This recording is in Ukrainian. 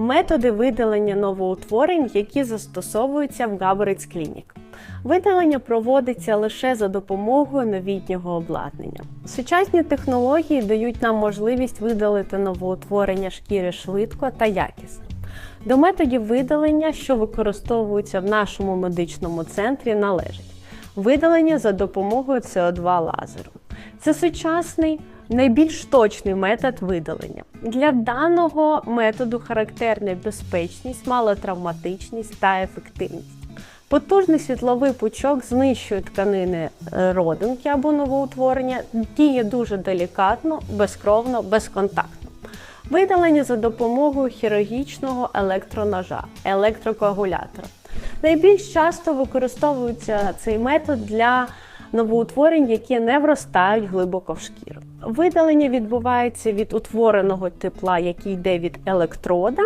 Методи видалення новоутворень, які застосовуються в Габриц Clinic. Видалення проводиться лише за допомогою новітнього обладнання. Сучасні технології дають нам можливість видалити новоутворення шкіри швидко та якісно. До методів видалення, що використовуються в нашому медичному центрі, належить видалення за допомогою СО2 лазеру. Це сучасний, найбільш точний метод видалення. Для даного методу характерна безпечність, малотравматичність та ефективність. Потужний світловий пучок знищує тканини е, родинки або новоутворення, діє дуже делікатно, безкровно, безконтактно. Видалення за допомогою хірургічного електроножа, електрокоагулятора. Найбільш часто використовується цей метод для новоутворень, які не вростають глибоко в шкіру. Видалення відбувається від утвореного тепла, який йде від електрода,